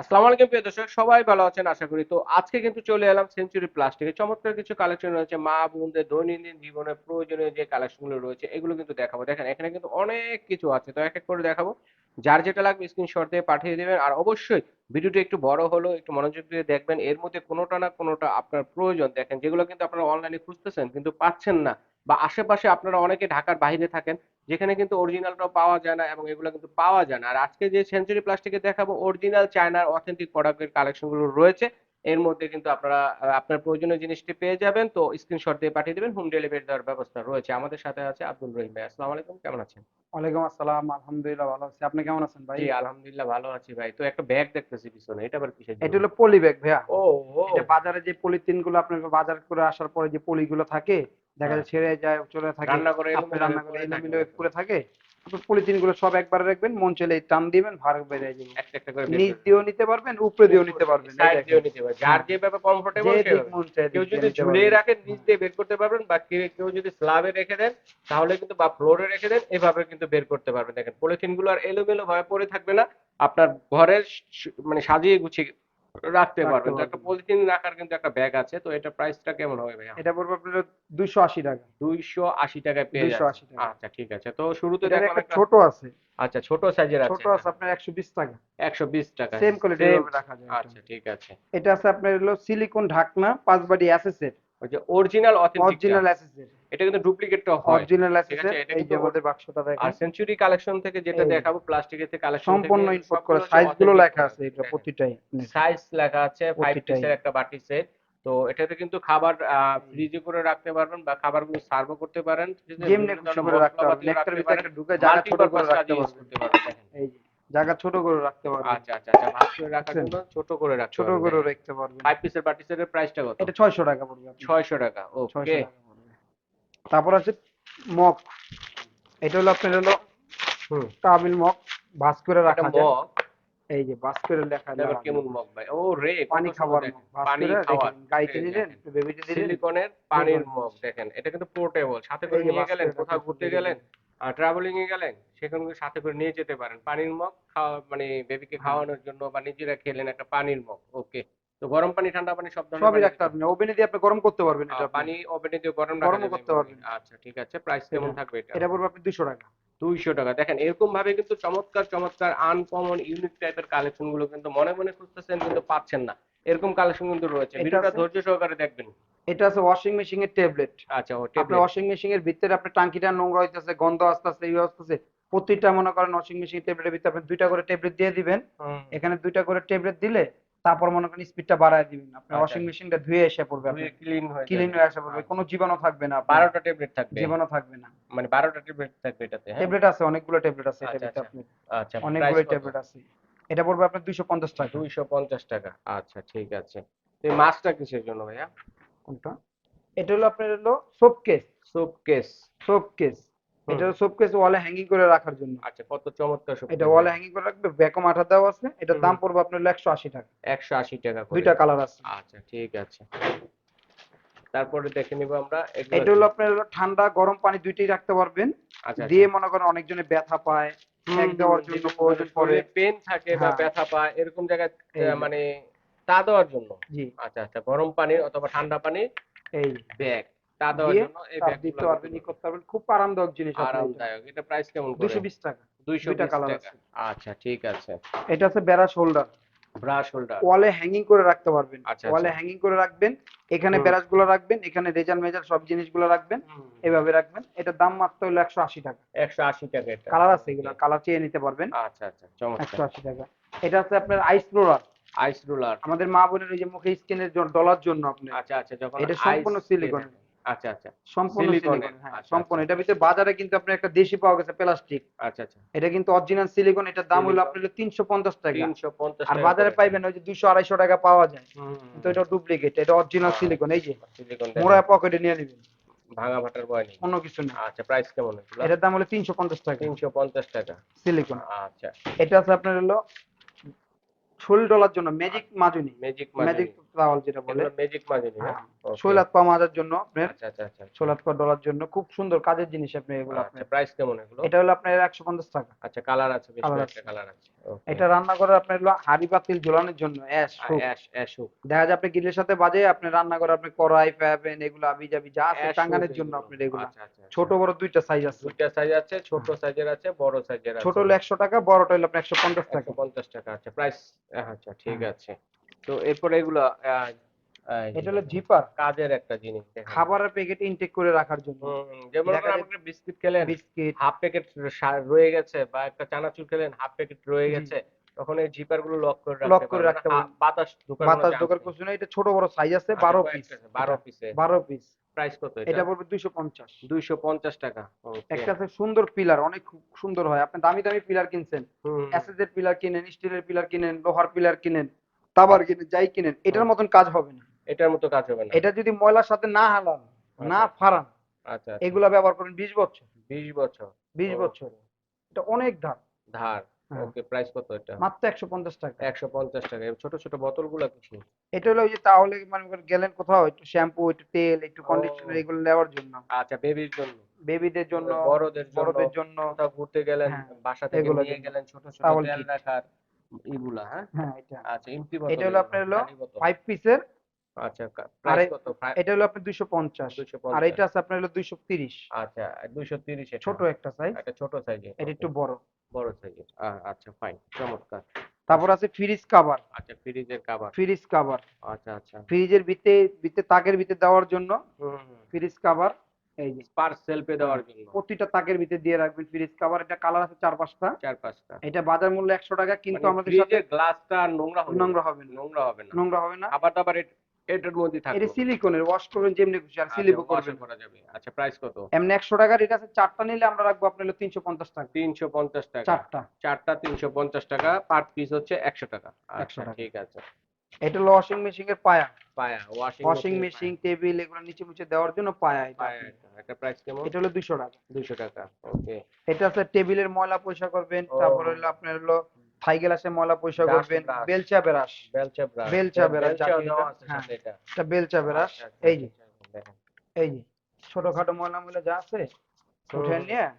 আসসালামু আলাইকুম, প্রিয় দর্শক। সবাই ভালো আছেন, আশা করি। তো আজকে কিন্তু চলে এলাম সেঞ্চুরি প্লাস্টিকে চমৎকার কিছু কালেকশন রয়েছে। মা, বোনদের দৈনন্দিন জীবনে প্রয়োজনীয় যে কালেকশনগুলো রয়েছে, এগুলো কিন্তু দেখাবো। দেখেন, এখানে কিন্তু অনেক কিছু আছে। তো এক এক করে দেখাবো। যার যেটা লাগবে স্ক্রিনশট দিয়ে পাঠিয়ে দেবেন। আর অবশ্যই ভিডিওটি একটু বড় হলো একটু মনোযোগ দিয়ে দেখবেন। এর মধ্যে কোনোটা না কোনোটা আপনার প্রয়োজন। দেখেন, যেগুলো কিন্তু আপনারা অনলাইনে খুঁজতেছেন কিন্তু পাচ্ছেন না বা আশেপাশে আপনারা অনেকে ঢাকার বাইরে থাকেন যেখানে কিন্তু অরিজিনালটাও পাওয়া যায় না এবং এগুলো কিন্তু পাওয়া যায় না। আর আজকে যে সেঞ্চুরি প্লাস্টিকে দেখাবো অরিজিনাল চায়নার অথেন্টিক প্রোডাক্টের কালেকশনগুলো রয়েছে। এর মধ্যে কিন্তু আপনারা আপনার প্রয়োজনীয় জিনিসটি পেয়ে যাবেন। তো স্ক্রিনশট দিয়ে পাঠিয়ে দেবেন হোম ডেলিভারি দেওয়ার ব্যবস্থা রয়েছে। আমাদের সাথে আছে আব্দুল রহিম ভাই। আসসালামু আলাইকুম কেমন আছেন? ওয়ালাইকুম আসসালাম আলহামদুলিল্লাহ ভালো আছি। আপনি কেমন আছেন ভাই? জি আলহামদুলিল্লাহ ভালো আছি ভাই। তো একটা ব্যাগ দেখতেছি পিছনে এটা আবার কিসের এটা হলো পলি ব্যাগ ভাইয়া। ও এটা বাজারে যে পলিথিনগুলো আপনার বাজার করে আসার পরে যে পলিগুলো থাকে দেখা যায় ছেড়ে যায় চলে থাকে রান্না করে রান্না করে এলোমেলো করে থাকে। আপনার পলিথিনগুলো সব একবারে রাখবেন মন চলে টান দিবেন ভার বেরিয়ে যাবে। একটা একটা করে নিচ দিয়েও নিতে পারবেন উপরে দিয়েও নিতে পারবেন সাইড দিয়েও নিতে পারবেন। যার কমফোর্টেবল যে মন চায় কেউ যদি ঝুলিয়ে রাখেন নিচ দিয়ে বের করতে পারবেন বা কেউ- যদি স্ল্যাবে রেখে দেন তাহলে কিন্তু বা ফ্লোরে রেখে দেন এভাবে কিন্তু বের করতে পারবেন। দেখেন পলিথিনগুলো আর এলোমেলো ভাবে পড়ে থাকবে না। আপনার ঘরের মানে সাজিয়ে গুছিয়ে রাখতে পারবেন। তো একটা পলিথিন রাখার কিন্তু একটা ব্যাগ আছে তো এটা প্রাইসটা কেমন হবে ভাইয়া? এটা পড়বে আপনার দুইশো আশি টাকা। দুইশো আশি টাকায় পেয়ে যাচ্ছে। টাকা। আচ্ছা ঠিক আছে। তো শুরুতে দেখুন দেখো একটা ছোট আছে। আচ্ছা ছোট সাইজের আছে ছোট আছে আপনার একশো বিশ টাকা। একশো বিশ টাকা। সেম কোয়ালিটি হবে রাখা যায় আচ্ছা ঠিক আছে। এটা আছে আপনার হলো সিলিকন ঢাকনা পাঁচ বাড়ি অ্যাসেসের ওই যে অরিজিনাল অথেন্টিক অরিজিনাল এটা কিন্তু ডুপ্লিকেটটা হয়। অরিজিনাল এই যে আমাদের বাক্সটা আর সেঞ্চুরি কালেকশন থেকে যেটা দেখাবো প্লাস্টিকের থেকে কালেকশন সম্পূর্ণ ইনপুট করা সাইজগুলো লেখা আছে এটা প্রতিটাই। সাইজ লেখা আছে ফাইভ প্রতিটাই। পিসের একটা বাটি সেট তো এটাতে কিন্তু খাবার ফ্রিজে করে রাখতে পারবেন বা খাবারগুলো সার্ভও করতে পারেন? যেমনি খুশি করে রাখতে পারবেন মশলাপাতিও নেকটার ভিতরে। ঢুকে জায়গা ছোট করে রাখতে পারবেন। এই যে। জায়গা ছোট করে রাখতে পারবেন। আচ্ছা আচ্ছা আচ্ছা ভাগ করে রাখার জন্য ছোট করে রাখতে ছোট করে রাখতে পারবেন। ফাইভ পিসের বাটি সেটের প্রাইসটা কত? এটা 600 টাকা পড়বে 600 টাকা ওকে তারপর আছে মগ। এটা হলো আপনার হলো হুম। টাবিল মগ। ভাঁজ করে রাখা যায়। এই যে ভাঁজ করে লেখা যায়। কেমন মগ ভাই? ও রে পানি খাবার পানি রেখে গাইতে দিলেন? বেবিতে দিলেন? সিলিকনের পানির মগ দেখেন। এটা কিন্তু পোর্টেবল সাথে করে নিয়ে গেলেন কোথাও ঘুরতে গেলেন? ট্রাভেলিং এ গেলেন সেখানে সাথে করে নিয়ে যেতে পারেন। পানির মগ খাওয়া মানে বেবিকে হ্যাঁ। খাওয়ানোর জন্য বা নিজেরা খেলেন একটা পানির মগ ওকে তো গরম পানি ঠান্ডা পানি সব ধরনের সবই রাখতে পারবেন। ওভেনে দিয়ে আপনি গরম করতে পারবেন এটা আপনি। পানি ওভেনে দিয়ে গরম যাবে করতে পারবেন। আচ্ছা ঠিক আছে। প্রাইস কেমন থাকবে এটা? এটা পড়বে আপনি 200 টাকা। দুইশো টাকা। দেখেন এরকম ভাবে কিন্তু চমৎকার চমৎকার আনকমন ইউনিক টাইপের কালেকশনগুলো কিন্তু মনে মনে খুঁজতেছেন কিন্তু পাচ্ছেন না। এরকম কালেকশন কিন্তু রয়েছে। ভিডিওটা ধৈর্য সহকারে দেখবেন। এটা আছে ওয়াশিং মেশিনের ট্যাবলেট আচ্ছা ও আপনার টেবলেট ওয়াশিং মেশিনের ভিতরে আপনার টাঙ্কিটা নোংরা হইতেছে গন্ধ আস্তে আস্তে ইয়ে আসতেছে প্রতিটা মনে করেন ওয়াশিং মেশিন ট্যাবলেটের ভিতরে আপনি দুইটা করে ট্যাবলেট দিয়ে দিবেন। এখানে দুইটা করে ট্যাবলেট দিলে তারপর মনে করেন স্পিডটা বাড়ায় দিবেন। আপনার আচ্ছা। ওয়াশিং মেশিনটা ধুয়ে এসে পড়বে ক্লিন হয়ে ক্লিন হয়ে আসে পড়বে। কোনো জীবাণু থাকবে না আপনার। বারোটা ট্যাবলেট থাকবে। জীবাণু থাকবে না। মানে বারোটা ট্যাবলেট থাকবে এটাতে হ্যাঁ? ট্যাবলেট আছে অনেকগুলো ট্যাবলেট আছে আচ্ছা, এটার ভিতরে আচ্ছা। আপনার আচ্ছা অনেকগুলো ট্যাবলেট আছে। এটা পড়বে আপনার 250 টাকা। দুইশো পঞ্চাশ টাকা। আচ্ছা ঠিক আছে। তো এই মাছটা কিসের জন্য ভাইয়া? কোনটা? এটা হলো আপনার হলো soap case soap case soap case এটা সোপ কেস ওয়ালে হ্যাঙ্গিং করে রাখার জন্য। আচ্ছা কত চমৎকার সোপ এটা ওয়ালে হ্যাঙ্গিং করে রাখবে ব্যাকম আঠা দেওয়া আছে। এটার দাম পড়বে আপনার হলো 180 টাকা। একশো আশি টাকা করে। দুইটা কালার আছে। আচ্ছা ঠিক আছে। তারপরে দেখে নিব আমরা। এটা হলো আপনার হলো ঠান্ডা গরম পানি দুইটাই রাখতে পারবেন। আচ্ছা। দিয়ে মনে করেন অনেকজনে ব্যথা পায় এক দেওয়ার জন্য প্রয়োজন পড়ে। পেন থাকে বা হ্যাঁ। ব্যথা পায় এরকম জায়গায়। মানে তা দেওয়ার জন্য। জি। আচ্ছা আচ্ছা গরম পানি অথবা ঠান্ডা পানি এই ব্যাগ তা দেওয়ার জন্য এই ব্যাগ দিতে পারবেন করতে পারবেন। খুব আরামদায়ক জিনিস আরামদায়ক এটা প্রাইস কেমন করে? 220 টাকা। 220 টাকা। আচ্ছা ঠিক আছে। এটা আছে বেড়া হোল্ডার। ব্রাশ হোল্ডার ওয়ালে হ্যাঙ্গিং করে রাখতে পারবেন। আচ্ছা, ওয়ালে আচ্ছা। হ্যাঙ্গিং করে রাখবেন এখানে। ব্যারাসগুলো রাখবেন এখানে রেজাল মেজাল সব জিনিসগুলো রাখবেন এভাবে রাখবেন। এটার দাম মাত্র হলো 180 টাকা। 180 টাকা এটা। কালার আছে এগুলো কালার চেয়ে নিতে পারবেন। আচ্ছা আচ্ছা চমৎকার। 180 টাকা। এটা আছে আপনার আইস রোলার আইস রোলার আমাদের মা বোনের ওই যে মুখে স্কিনের ডলার জন্য আপনি আচ্ছা আচ্ছা যখন এটা সম্পূর্ণ। দেবেন। আচ্ছা আচ্ছা। সম্পূর্ণ সিলিকন হ্যাঁ আচ্ছা, সম্পূর্ণ। আচ্ছা। এটা ভিতরে বাজারে কিন্তু আপনি একটা দেশি পাওয়া গেছে প্লাস্টিক আচ্ছা আচ্ছা। এটা কিন্তু অরিজিনাল সিলিকন এটার দাম হলো Silicone। আপনার 350 টাকা। 350 আর বাজারে পাইবেন ওই যে 200 250 টাকা পাওয়া যায়। কিন্তু এটা ডুপ্লিকেট এটা অরিজিনাল। সিলিকন এই যে। পকেটে নিয়ে নেবেন। ভাঙা ভাটার ভয় নেই। অন্য কিছু না। আচ্ছা প্রাইস কেমন এটার দাম হলো 350 টাকা। 350 টাকা। সিলিকন আচ্ছা। এটা আছে আপনার হলো শোল ডলার জন্য ম্যাজিক মাজুনি। ম্যাজিক ম্যাজিক টাওয়াল যেটা বলে। ম্যাজিক মাজনি। Okay. শৈলাত পা মাজার জন্য আপনার। আচ্ছা আচ্ছা আচ্ছা শৈলাত পা ডলার জন্য খুব সুন্দর কাজের জিনিস আপনি এগুলো আচ্ছা আপনার। প্রাইস কেমন এগুলো? এটা হলো আপনার 150 টাকা। আচ্ছা কালার আছে বেশ কয়েকটা কালার আছে। এটা রান্না করার আপনার হলো হাঁড়ি পাতিল ঝোলানোর জন্য অ্যাশ অ্যাশ অ্যাশ দেখা যায় আপনি গ্রিলের সাথে বাজে আপনি রান্না করে আপনি কড়াই ফ্যাবেন এগুলো আবি যাবি যা আছে টাঙ্গানোর জন্য। আপনার এগুলো। আচ্ছা আচ্ছা। ছোট বড় দুইটা সাইজ আছে। দুইটা সাইজ আছে ছোট সাইজের আছে বড় সাইজের আছে ছোট হলো একশো টাকা বড়টা হলো আপনার একশো পঞ্চাশ টাকা। একশো পঞ্চাশ টাকা আচ্ছা প্রাইস আচ্ছা ঠিক হ্যাঁ। আছে। তো এরপরে এগুলো এটা হলো জিপার। কাজের একটা জিনিস। খাবারের প্যাকেট ইনটেক করে রাখার জন্য। যেমন আপনি বিস্কিট খেলেন বিস্কিট। হাফ প্যাকেট রয়ে গেছে বা একটা চানাচুর খেলেন হাফ প্যাকেট রয়ে গেছে তখন এই জিপারগুলো লক করে রাখতে Lock করে রাখতে আ- বাতাস ঢোকার বাতাস দোকান chance না এটা ছোট বড় সাইজ আছে আচ্ছা, বারো কয়েকটা পিস আছে, বারো পিসে বারো পিস প্রাইস কত এটা? এটা পড়বে দুইশো পঞ্চাশ। দুইশো পঞ্চাশ টাকা Okay. একটা আছে সুন্দর পিলার অনেক খুব সুন্দর হয়। আপনি দামি দামি পিলার কিনছেন। এর পিলার কিনেন স্টিলের পিলার কিনেন লোহার পিলার কিনেন তাবার কিনেন যাই কিনেন এটার মতন কাজ হবে না। এটার মতো কাজ হবে না। এটা যদি ময়লার সাথে না হালান না আচ্ছা। ফাড়ান আচ্ছা। এগুলা ব্যবহার করেন বিশ বছর। বিশ বছর। বিশ ও। বছর। এটা অনেক ধার। ধার। ওকে প্রাইস কত এটা? মাত্র একশো পঞ্চাশ টাকা। একশো পঞ্চাশ টাকা। এই ছোট ছোট বোতলগুলো কিছু এটা হলো ওই যে তাহলে মানে গেলেন কোথাও একটু শ্যাম্পু একটু তেল একটু কন্ডিশনার এগুলো নেওয়ার জন্য। আচ্ছা বেবির জন্য। বেবিদের জন্য বড়দের জন্য বড়দের জন্য। কোথাও ঘুরতে গেলেন হ্যাঁ, বাসা থেকে নিয়ে গেলেন ছোট ছোট তেল রাখার ইগুলা হ্যাঁ? হ্যাঁ এটা। আচ্ছা এমটি এটা হলো আপনার হলো ফাইভ পিসের আচ্ছা প্রাইস কত? এটা হলো আপনার 250 আর এটা আছে আপনার হলো দুইশো তিরিশ। আচ্ছা দুইশো তিরিশ ছোট একটা সাইজ একটা ছোট সাইজে এটা একটু বড়। বড় সাইজের আচ্ছা ফাইন চমৎকার। তারপর আছে ফ্রিজ কাভার আচ্ছা ফ্রিজের কাভার ফ্রিজ কাভার আচ্ছা আচ্ছা। ফ্রিজের ভিতরে ভিতরে তাকের ভিতরে দেওয়ার জন্য ফ্রিজ কাভার এই যে পার সেলফে দেওয়ার জন্য। প্রতিটা তাকের ভিতরে দিয়ে রাখবেন ফ্রিজ কাভার এটা কালার আছে চার পাঁচটা। চার পাঁচটা। এটা বাজার মূল্য একশো টাকা কিন্তু মানে আমাদের সাথে গ্লাসটা নোংরা হবে নোংরা হবে না। নোংরা হবে না। নোংরা হবে না। দাবার এট- এটার মধ্যে এটা সিলিকনের ওয়াশ করবেন যেমনি খুশি আর আচ্ছা, করবেন। করা যাবে। আচ্ছা প্রাইস কত? এমনি একশো টাকার এটা আছে চারটা নিলে আমরা রাখব আপনার হলো তিনশো পঞ্চাশ টাকা। তিনশো পঞ্চাশ টাকা। চারটা। চারটা তিনশো পঞ্চাশ টাকা পার পিস হচ্ছে একশো টাকা। আচ্ছা ঠিক আছে। এটা হলো ওয়াশিং মেশিন এর পায়া পায়া ওয়াশিং ওয়াশিং মেশিন টেবিল এগুলো নিচে মুছে দেওয়ার জন্য পায়া এটা। এটা। প্রাইস কেমন? এটা হলো দুশো টাকা। দুইশো টাকা ওকে এটা আছে টেবিলের ময়লা পরিষ্কার করবেন তারপর হলো আপনার হলো থাই গ্লাসে ময়লা Dust করবেন বেলচা ব্রাশ। বেলচা ব্রাশ। বেলচা ব্রাশ এটা- হ্যাঁ। বেলচা ব্রাশ আচ্ছা, আচ্ছা, এই যে। এই যে ছোটখাটো ময়লা ময়লা যা আছে উঠে নিয়ে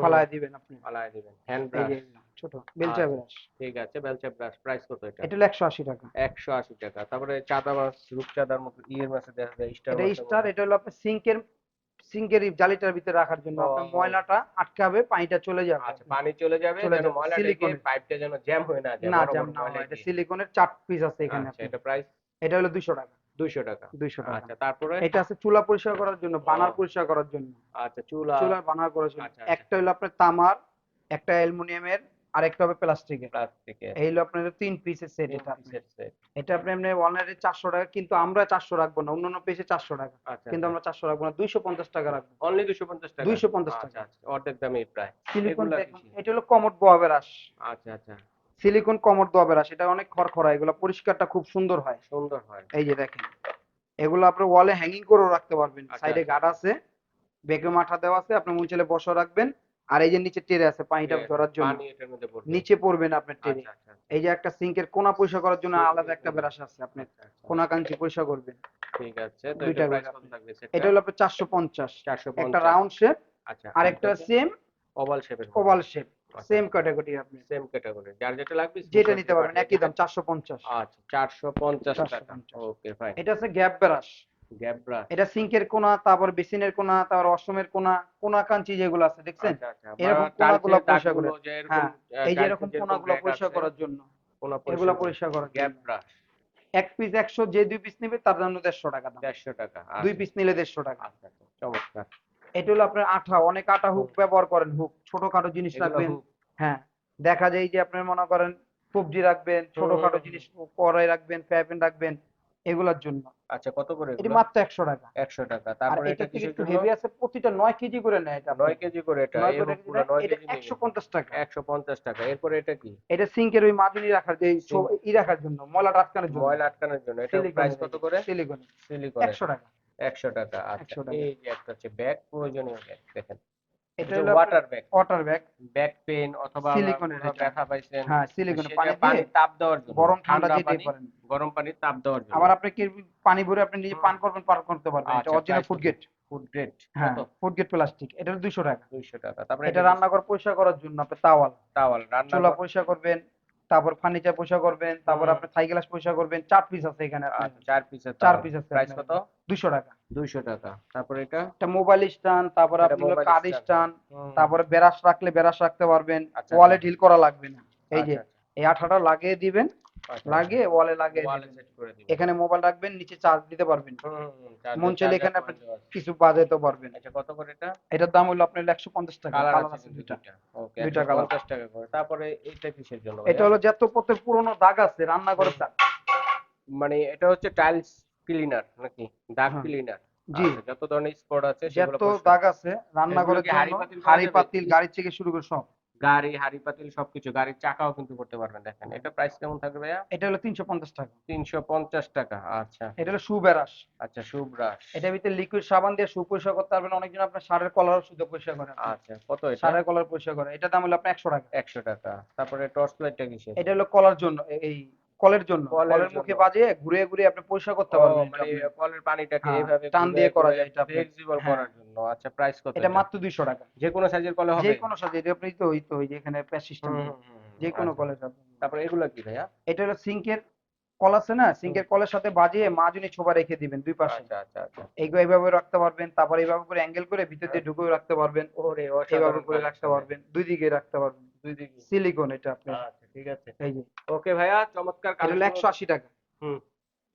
ফালায় দিবেন আপনি। ফালায় দিবেন। Hand brush. ছোট বেলচা আচ্ছা। ব্রাশ। ঠিক আছে বেলচা ব্রাশ। প্রাইস কত এটা? এটা হলো একশো আশি টাকা। একশো আশি টাকা। তারপরে চাঁদা মাছ রূপচাঁদার মতো ইয়ের মাছে দেখা যায় স্টার এটা স্টার এটা হলো আপনার সিঙ্কের সিঙ্কের জালিটার ভিতরে রাখার জন্য ময়লাটা আটকাবে পানিটা চলে যাবে। আচ্ছা পানি চলে যাবে চলে যেন যাবে, ময়লা ঢেকে পাইপটা যেন জ্যাম হয়ে না যায় না জ্যাম না হয় এটা সিলিকনের চার পিস আছে এখানে আচ্ছা এটা প্রাইস এটা হলো দুইশো টাকা। দুইশো টাকা। দুইশো টাকা। আচ্ছা তারপরে? এটা আছে চুলা পরিষ্কার করার জন্য বানার পরিষ্কার করার জন্য। আচ্ছা চুলা। চুলার বানার করার জন্য। আচ্ছা, আচ্ছা। একটা হলো আপনার তামার একটা অ্যালুমিনিয়ামের আর একটা হবে প্লাস্টিকের প্লাস্টিকের এই হলো আপনার তিন পিসের সেট এটা এটা আপনি এমনি অনলাইনে চারশো টাকা কিন্তু আমরা চারশো রাখব না অন্যান্য পেজে চারশো টাকা। আচ্ছা কিন্তু আমরা চারশো রাখব না দুইশো পঞ্চাশ টাকা রাখব। অনলি দুশো পঞ্চাশ টাকা? 250 টাকা। আচ্ছা আচ্ছা অর্ধেক দামে প্রায়। সিলিকন এটা হলো কমোড বোয়াবের আস আচ্ছা আচ্ছা। সিলিকন আস এটা অনেক খড়খড়া এগুলো পরিষ্কারটা খুব সুন্দর হয়। সুন্দর হয়। এই যে দেখেন এগুলো আপনি ওয়ালে হ্যাঙ্গিং করেও রাখতে পারবেন। আচ্ছা, সাইডে আচ্ছা। গার্ড আছে বেগে মাঠা দেওয়া আছে আপনি মুঞ্চলে বসা রাখবেন। আর এই যে নিচে টেরে আছে পানিটা ধরার জন্য। নিচে পড়বে না আপনার টেরে। আচ্ছা আচ্ছা এই যে একটা সিঙ্কের কোনা পয়সা করার জন্য আলাদা একটা ব্রাশ আছে আপনি আচ্ছা, আচ্ছা। কোনা কাঞ্চি পরিষ্কার করবেন। ঠিক আছে দুইটা এটা প্রাইস কত থাকবে এটা হলো আপনার চারশো পঞ্চাশ। চারশো একটা রাউন্ড শেপ আচ্ছা আর একটা সেম ওভাল শেপের ওভাল শেপ সেম ক্যাটাগরি আপনি সেম ক্যাটাগরি যার যেটা লাগবে যেটা নিতে পারবেন একই দাম চারশো পঞ্চাশ। আচ্ছা চারশো পঞ্চাশ টাকা। ওকে ফাইন এটা আছে গ্যাপ ব্রাশ এটা সিঙ্কের কোনা তারপর বেসিনের কোনা তারপর অসমের কোনা কোনা কাঞ্চি যেগুলো আছে দেখছেন? আচ্ছা আচ্ছা এরকম বা কোনাগুলো পরিষ্কার করে। হ্যাঁ, এই যে এরকম যেরকম কোনাগুলো পরিষ্কার করার জন্য। এগুলো পরিষ্কার করার জন্য। এক পিস একশো যে দুই পিস নেবে তার জন্য দেড়শো টাকা দাম। দেড়শো টাকা দুই আচ্ছা, পিস নিলে দেড়শো টাকা। চমৎকার। এটা হলো আপনার আঠা অনেক আঠা হুক ব্যবহার করেন হুক। ছোটখাটো জিনিস রাখবেন। হ্যাঁ দেখা যায় যে আপনি মনে করেন সবজি রাখবেন ছোটখাটো। জিনিস কড়াই রাখবেন ফ্যাপেন রাখবেন। এগুলোর জন্য। আচ্ছা কত করে এটি এগুলো? মাত্র একশো টাকা। একশো টাকা। তারপরে এটা এটা কিসের একটু হেভি আছে প্রতিটা নয় কেজি করে নেয় এটা নয় কেজি করে এটা করে hook কেজি নয় এটা কেজি একশো পঞ্চাশ টাকা। একশো পঞ্চাশ টাকা। এরপরে এটা কি? এটা সিঙ্কের ওই মাজুনি রাখার যে ই রাখার জন্য ময়লা আটকানোর জন্য। ময়লা আটকানোর জন্য। এটা প্রাইস কত করে? সিলিকন সিলিকন একশো টাকা। একশো টাকা। আচ্ছা এই যে একটা হচ্ছে ব্যাগ প্রয়োজনীয় ব্যাগ দেখেন। এটা হলো water bag water bag back pain অথবা Silicone-এর কোথাও এটা। ব্যথা পাইছেন হ্যাঁ সিলিকনের পানি পানি তাপ দেওয়ার জন্য। গরম ঠান্ডা ঠান্ডা পারেন গরম পানি তাপ দেওয়ার জন্য। আবার আপনি কি পানি ভরে আপনি নিজে পান করবেন পান করতে পারবেন। এটা আচ্ছা, অরিজিনাল ফুড? গেট ফুড গ্রেড হ্যাঁ ফুড প্লাস্টিক এটা দুইশো টাকা। দুইশো টাকা। তারপরে এটা রান্নাঘর পরিষ্কার করার জন্য আপনি তাওয়াল তাওয়াল রান্না চুলা পরিষ্কার করবেন তারপর ফার্নিচার পয়সা করবেন তারপর। আপনি থাই গ্লাস পয়সা করবেন চার পিস আছে এখানে আচ্ছা চার পিস চার পিস আছে প্রাইস কত? 200 টাকা। দুইশো টাকা। তারপর এটা? একটা মোবাইল স্ট্যান্ড তারপর আপনি হলো কার্ড স্ট্যান্ড তারপর বেরাস রাখলে বেরাস রাখতে পারবেন। ওয়ালেট ওয়ালে আচ্ছা। করা লাগবে না। এই যে আচ্ছা, এই আঠাটা লাগিয়ে দিবেন আচ্ছা, লাগিয়ে ওয়ালে দিবেন। এখানে মোবাইল রাখবেন নিচে চার্জ দিতে পারবেন। মন চাইলে এখানে কিছু বাজাইতে পারবেন। আচ্ছা কত করে এটা? এটার দাম হলো আপনার একশো পঞ্চাশ টাকা কালার কালার আছে দুইটা। দুইটা। ওকে দুইটা colour। 50 টাকা করে। তারপরে এইটা কিসের জন্য এটা হলো যত পথের পুরোনো দাগ আছে রান্নাঘরের দাগ। মানে এটা হচ্ছে টাইলস ক্লিনার নাকি? দাগ হ্যাঁ। ক্লিনার জি। যত ধরনের স্পট আছে সেগুলো যত দাগ আছে রান্নাঘরের জন্য হাড়ি পাতিল গাড়ি থেকে শুরু করে সব। গাড়ি হাড়ি পাতিল সবকিছু গাড়ির চাকাও কিন্তু করতে পারবেন দেখেন। এটা প্রাইস কেমন থাকবে ভাইয়া? এটা হলো তিনশো পঞ্চাশ টাকা। তিনশো পঞ্চাশ টাকা আচ্ছা। এটা হলো শু আচ্ছা সুব্রাশ। এটা ভিতরে লিকুইড সাবান দিয়ে শু পরিষ্কার করতে পারবেন অনেকজন আপনার সারের কলার শুধু পরিষ্কার করে। আচ্ছা কত এটা? সারের কলার পরিষ্কার করে। এটা দাম হলো আপনার একশো টাকা। একশো টাকা। তারপরে টর্চ লাইটটা কিসে এটা হলো কলার জন্য এই কলের জন্য কলের মুখে বাজে ঘুরে ঘুরে আপনি পরিষ্কার করতে পারবেন মানে এটা কলের পানিটাকে হ্যাঁ, এইভাবে টান দিয়ে করা যায় এটা ফ্লেক্সিবল হ্যাঁ। করার জন্য। আচ্ছা প্রাইস কত এটা? মাত্র দুইশো টাকা। যে কোনো সাইজের কলে হবে? যে কোনো সাজে এটা আপনি তো ওই তো ওই যে এখানে প্যাচ সিস্টেম যে কোনো আচ্ছা। কলের সাথে। তারপরে এগুলো কি ভাইয়া? এটা হলো সিঙ্কের কল আছে না? সিঙ্কের কলের সাথে বাজিয়ে মাজুনি ছোবা রেখে দিবেন দুই পাশে। আচ্ছা আচ্ছা আচ্ছা। এইগুলো এইভাবে রাখতে পারবেন তারপর এইভাবে করে অ্যাঙ্গেল করে ভিতর দিয়ে ঢুকেও রাখতে পারবেন। ওরে এইভাবে করে রাখতে পারবেন দুই দিকে রাখতে পারবেন। দুই দিকে। সিলিকন এটা আপনি। আচ্ছা ঠিক আছে। এই যে। ওকে ভাইয়া চমৎকার হলো একশো আশি টাকা।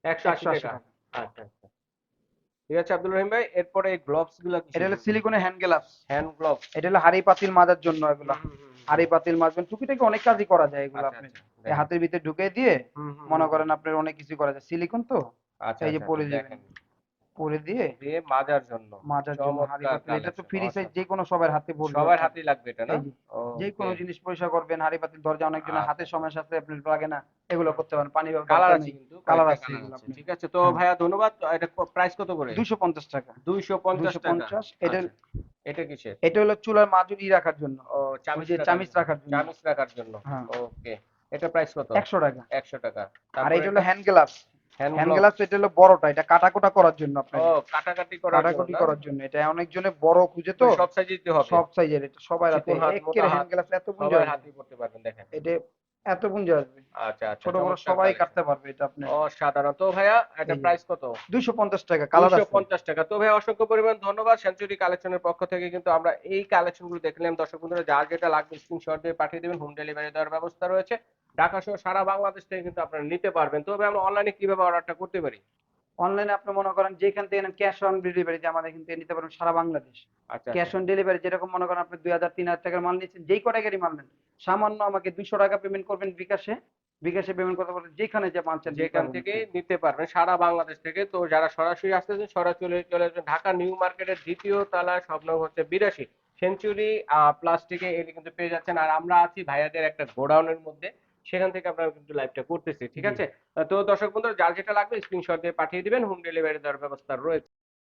একশো আশি একশো আশি টাকা। টাকা। আচ্ছা আচ্ছা। ঠিক আছে আব্দুল রহিম ভাই এরপরে এই গ্লোভসগুলো এটা হলো সিলিকনের হ্যান্ড গ্লাভস হ্যান্ড গ্লোভস এটা হলো হাড়ি পাতিল মাজার জন্য এগুলা। হাড়ি পাতিল মাজবেন টুকিটাকি অনেক কাজই করা যায় এগুলো আচ্ছা, আপনি আচ্ছা, এই হাতের ভিতরে ঢুকে দিয়ে হুম, হুম, মনে করেন আপনার অনেক কিছু করা যায়। সিলিকন তো? আচ্ছা, এই যে আচ্ছা, পরে দেখেন। পরে দিয়ে দিয়ে মাজার জন্য। মাজার জন্য হাড়ি পাতিল এটা তো ফ্রি সাইজ যে কোনো সবার হাতে পড়বে। সবার হাতেই লাগবে এটা না? যে, কোনো জিনিস পরিষ্কার করবেন হাড়ি পাতিল দরজা অনেকজনের আচ্ছা। হাতের সমস্যা আছে আপনার লাগে না এগুলো করতে পারেন। পানি কালার আছে কিন্তু কালার আছে। আপনি। ঠিক আছে তো হ্যাঁ। ভাইয়া ধন্যবাদ। এটা প্রাইস কত করে? দুশো পঞ্চাশ টাকা। দুইশো পঞ্চাশ দুশো টাকা এটা আচ্ছা, এটা কিসের? এটা হলো চুলার মাজুরি রাখার জন্য। ও চামিচ রাখার চামিচ জন্য। রাখার জন্য। চামিচ রাখার জন্য। ওকে এটা প্রাইস কত? একশো টাকা। একশো টাকা। আর এটা হলো hand gloves hand glass gloves এটা হলো বড়টা এটা কাটাকুটা করার জন্য আপনার ও কাটাকাটি করার জন্য কাটাকুটি? করার জন্য এটা অনেক অনেকজনে বড় খুঁজে তো সব সাইজে দিতে হবে। সব সাইজের এটা সবাই হাতে একের হ্যান্ড গ্লাভস এত বড় হাতে করতে পারবেন দেখেন। এটা এত পুঞ্জ আসবে। আচ্ছা আচ্ছা ছোট বড় সবাই কাটতে পারবে এটা আপনি। অসাধারণ। তো ভাইয়া এটা প্রাইস কত? দুইশো পঞ্চাশ টাকা কালার দুশো আছে পঞ্চাশ টাকা। তো ভাই অসংখ্য পরিমাণ ধন্যবাদ। সেঞ্চুরি কালেকশনের পক্ষ থেকে কিন্তু আমরা এই কালেকশনগুলো দেখলাম দর্শক বন্ধুরা যার যেটা লাগবে স্ক্রিনশট দিয়ে পাঠিয়ে দেবেন। হোম ডেলিভারি দেওয়ার ব্যবস্থা রয়েছে। ঢাকা সহ সারা বাংলাদেশ থেকে কিন্তু আপনারা নিতে পারবেন। তবে আমরা অনলাইনে কীভাবে অর্ডারটা করতে পারি? অনলাইনে আপনি মনে করেন যেখান থেকে ক্যাশ অন ডেলিভারি যে আমাদের এখান থেকে নিতে পারবেন সারা বাংলাদেশ। ক্যাশ অন ডেলিভারি যেরকম মনে করেন আপনি দুই হাজার তিন হাজার টাকার মাল নিচ্ছেন যেই কটা গাড়ি মাল নেন সামান্য আমাকে দুশো টাকা পেমেন্ট করবেন বিকাশে বিকাশে পেমেন্ট করতে পারবেন যেখানে যে মাল চান যেখান থেকে নিতে পারবেন সারা বাংলাদেশ থেকে। তো যারা সরাসরি আসতেছেন সরাসরি চলে আসবেন ঢাকা নিউ মার্কেটের দ্বিতীয় তলা সব নং হচ্ছে বিরাশি সেঞ্চুরি প্লাস্টিকে এটি কিন্তু পেয়ে যাচ্ছেন। আর আমরা আছি ভাইয়াদের একটা গোডাউনের মধ্যে। সেখান থেকে আপনারা কিন্তু লাইভটা করতেছি ঠিক আছে? তো দর্শক বন্ধুরা যার যেটা লাগবে স্ক্রিনশট দিয়ে পাঠিয়ে দিবেন হোম ডেলিভারি দেওয়ার ব্যবস্থা রয়েছে।